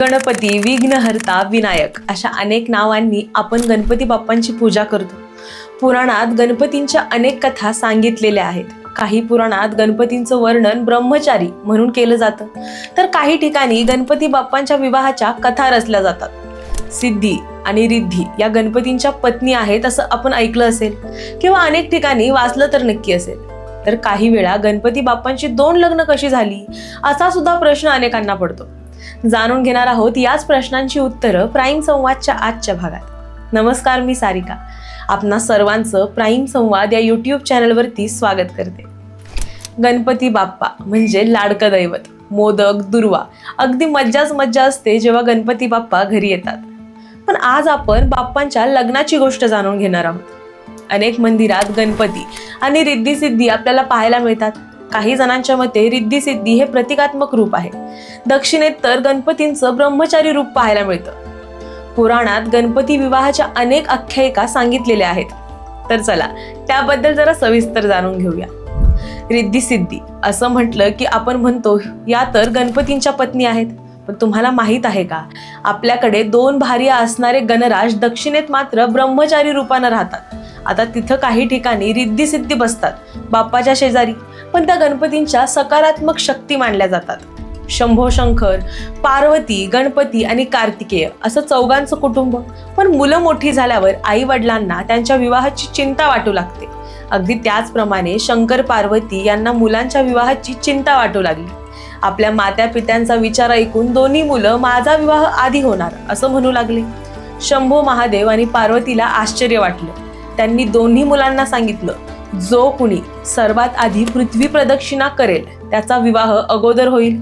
गणपती विघ्नहर्ता विनायक अशा अनेक नावांनी आपण गणपती बाप्पांची पूजा करतो. पुराणात गणपतींच्या अनेक कथा सांगितलेल्या आहेत. काही पुराणात गणपतींचं वर्णन ब्रह्मचारी म्हणून केलं जातं. तर काही ठिकाणी गणपती बाप्पांच्या विवाहाच्या कथा रचल्या जातात. सिद्धी आणि रिद्धी या गणपतींच्या पत्नी आहेत असं आपण ऐकलं असेल किंवा अनेक ठिकाणी वाचलं तर नक्की असेल. तर काही वेळा गणपती बाप्पांची दोन लग्न कशी झाली असा सुद्धा प्रश्न अनेकांना पडतो. जाणून घेणार आहोत याच प्रश्नांची उत्तरं प्राईम संवादच्या आजच्या भागात. नमस्कार मी सारिका. आपणा सर्वांचं प्राईम संवाद या यूट्यूब चॅनलवरती स्वागत करते. गणपती बाप्पा म्हणजे लाडकं दैवत मोदक दुर्वा अगदी मज्जाच मज्जा असते जेव्हा गणपती बाप्पा घरी येतात. पण आज आपण बाप्पांच्या लग्नाची गोष्ट जाणून घेणार आहोत. अनेक मंदिरात गणपती आणि रिद्धी सिद्धी आपल्याला पाहायला मिळतात. काही जणांच्या मते रिद्धी सिद्धी हे प्रतिकात्मक रूप आहे. दक्षिणेत तर गणपतींचं ब्रह्मचारी रूप पाहायला मिळतं. पुराणात गणपती विवाहाच्या अनेक आख्यायिका सांगितलेल्या आहेत. तर चला त्याबद्दल जरा सविस्तर जाणून घेऊया. रिद्धी सिद्धी असं म्हटलं की आपण म्हणतो या तर गणपतींच्या पत्नी आहेत. पण तुम्हाला माहीत आहे का? आपल्याकडे दोन भार्या असणारे गणराज दक्षिणेत मात्र ब्रह्मचारी रूपानं राहतात. आता तिथं काही ठिकाणी रिद्धी सिद्धी बसतात. बाप्पाच्या शेजारी. पण त्या गणपतींच्या सकारात्मक शक्ती मानल्या जातात. शंभो शंकर पार्वती गणपती आणि कार्तिकेय असं चौघांचं कुटुंब. पण मुलं मोठी झाल्यावर आई वडिलांना त्यांच्या विवाहाची चिंता वाटू लागते. अगदी त्याचप्रमाणे शंकर पार्वती यांना मुलांच्या विवाहाची चिंता वाटू लागली. आपल्या मात्या पित्यांचा विचार ऐकून दोन्ही मुलं माझा विवाह आधी होणार असं म्हणू लागले. शंभो महादेव आणि पार्वतीला आश्चर्य वाटलं. त्यांनी दोन्ही मुलांना सांगितलं जो कुणी सर्वात आधी पृथ्वी प्रदक्षिणा करेल त्याचा विवाह अगोदर होईल.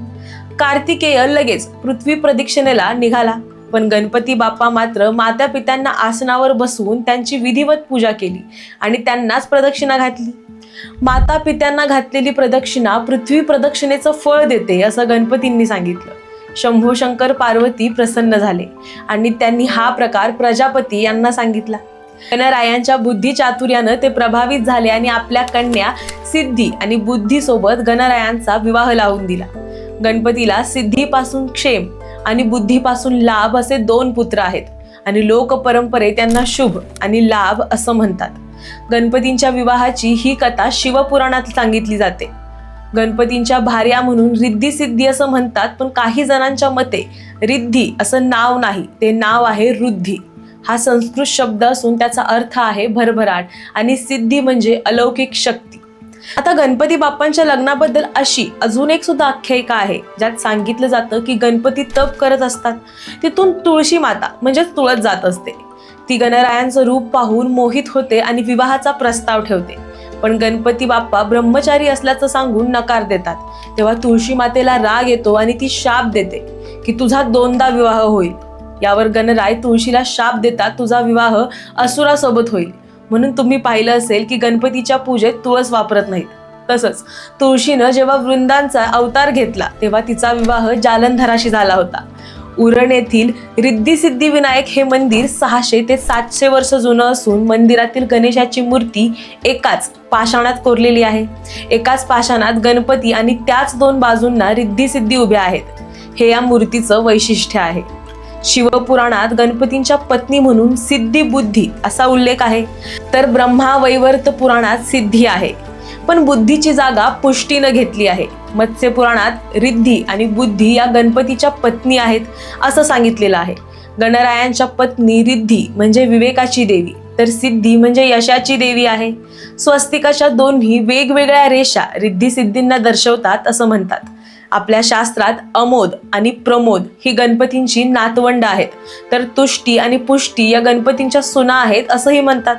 कार्तिकेय लगेच पृथ्वी प्रदक्षिणेला निघाला पण गणपती बाप्पा मात्र माता पित्यांना आसनावर बसवून त्यांची विधिवत पूजा केली आणि त्यांनाच प्रदक्षिणा घातली. माता पित्यांना घातलेली प्रदक्षिणा पृथ्वी प्रदक्षिणेचं फळ देते असं गणपतींनी सांगितलं. शंभू शंकर पार्वती प्रसन्न झाले आणि त्यांनी हा प्रकार प्रजापती यांना सांगितला. गणरायांच्या बुद्धी चातुर्यानं ते प्रभावित झाले आणि आपल्या कन्या सिद्धी आणि बुद्धी सोबत गणरायांचा विवाह लावून दिला. गणपतीला सिद्धीपासून क्षेम आणि बुद्धीपासून लाभ असे दोन पुत्र आहेत आणि लोक परंपरे त्यांना शुभ आणि लाभ असं म्हणतात. गणपतींच्या विवाहाची ही कथा शिवपुराणात सांगितली जाते. गणपतींच्या भार्या म्हणून रिद्धी सिद्धी असं म्हणतात पण काही जणांच्या मते रिद्धी असं नाव नाही ते नाव आहे रुद्धी. हा संस्कृत शब्द असून त्याचा अर्थ आहे भरभराट आणि सिद्धी म्हणजे अलौकिक शक्ती. आता गणपती बाप्पांच्या लग्नाबद्दल अशी अजून एक सुद्धा आख्यायिका आहे ज्यात सांगितलं जातं की गणपती तप करत असतात. तिथून तुळशी माता म्हणजेच तुळत जात असते. ती गणरायांचं रूप पाहून मोहित होते आणि विवाहाचा प्रस्ताव ठेवते. पण गणपती बाप्पा ब्रह्मचारी असल्याचं सांगून नकार देतात. तेव्हा तुळशी मातेला राग येतो आणि ती शाप देते की तुझा दोनदा विवाह होईल. यावर गणराय तुळशीला शाप देतात तुझा विवाह असुरासोबत होईल. म्हणून तुम्ही पाहिलं असेल की गणपतीच्या पूजेत तुळस वापरत नाहीत. तसंच तुळशीनं जेव्हा वृंदांचा अवतार घेतला तेव्हा तिचा विवाह जालंधराशी झाला होता. उरण येथील रिद्धी विनायक हे मंदिर सहाशे ते सातशे वर्ष जुनं असून मंदिरातील गणेशाची मूर्ती एकाच पाषाणात कोरलेली आहे. एकाच पाषाणात गणपती आणि त्याच दोन बाजूंना रिद्धी सिद्धी उभ्या आहेत. हे या मूर्तीचं वैशिष्ट्य आहे. शिवपुराणात गणपतींच्या पत्नी म्हणून सिद्धी बुद्धी असा उल्लेख आहे. तर ब्रह्मा वैवर्त पुराणात सिद्धी आहे. पण बुद्धीची जागा पुष्टीनं घेतली आहे. मत्स्य पुराणात रिद्धी आणि बुद्धी या गणपतीच्या पत्नी आहेत असं सांगितलेलं आहे. गणरायांच्या पत्नी रिद्धी म्हणजे विवेकाची देवी. तर सिद्धी म्हणजे यशाची देवी आहे. स्वस्तिकाच्या दोन्ही वेगवेगळ्या रेषा रिद्धी सिद्धींना दर्शवतात असं म्हणतात. आपल्या शास्त्रात अमोद आणि प्रमोद ही गणपतींची नातवंड आहेत. तर तुष्टी आणि पुष्टी या गणपतींच्या सुना आहेत असंही म्हणतात.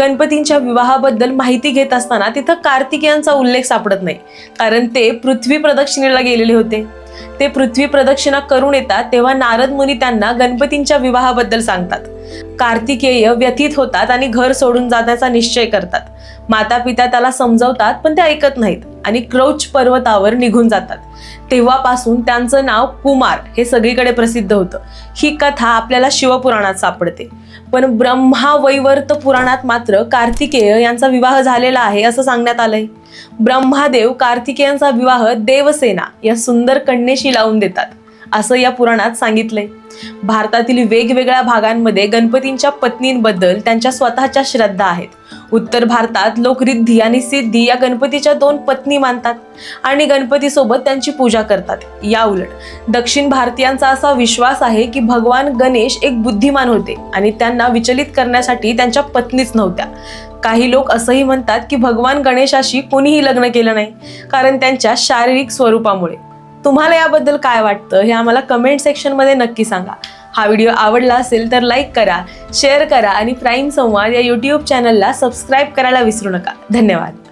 गणपतींच्या विवाहाबद्दल माहिती घेत असताना तिथं कार्तिकेयांचा उल्लेख सापडत नाही कारण ते पृथ्वी प्रदक्षिणेला गेलेले होते. ते पृथ्वी प्रदक्षिणा करून येतात तेव्हा नारद मुनी त्यांना गणपतींच्या विवाहाबद्दल सांगतात. कार्तिकेय व्यथित होतात आणि घर सोडून जाण्याचा निश्चय करतात. माता पिता त्याला समजवतात पण ते ऐकत नाहीत. आणि क्रौच पर्वतावर निघून जातात. तेव्हापासून त्यांचं नाव कुमार हे सगळीकडे प्रसिद्ध होतं. ही कथा आपल्याला शिवपुराणात सापडते. पण ब्रह्मा वैवर्त पुराणात मात्र कार्तिकेय यांचा विवाह झालेला आहे असं सांगण्यात आलंय. ब्रह्मादेव कार्तिकेयांचा विवाह देवसेना या सुंदर कन्येशी लावून देतात असं या पुराणात सांगितलंय. भारतातील वेगवेगळ्या भागांमध्ये गणपतींच्या पत्नींबद्दल त्यांच्या स्वतःच्या श्रद्धा आहेत. उत्तर भारतात लोक रिद्धी आणि सिद्धी या गणपतीच्या दोन पत्नी मानतात आणि गणपतीसोबत त्यांची पूजा करतात. या उलट दक्षिण भारतीयांचा असा विश्वास आहे की भगवान गणेश एक बुद्धिमान होते आणि त्यांना विचलित करण्यासाठी त्यांच्या पत्नीच नव्हत्या. काही लोक असंही म्हणतात की भगवान गणेशाशी कोणीही लग्न केलं नाही कारण त्यांच्या शारीरिक स्वरूपामुळे. तुम्हाला याबद्दल काय वाटतं हे आम्हाला कमेंट सेक्शनमध्ये नक्की सांगा. हा व्हिडिओ आवडला असेल तर लाईक करा शेअर करा आणि प्राईम संवाद या यूट्यूब चॅनलला सबस्क्राईब करायला विसरू नका. धन्यवाद.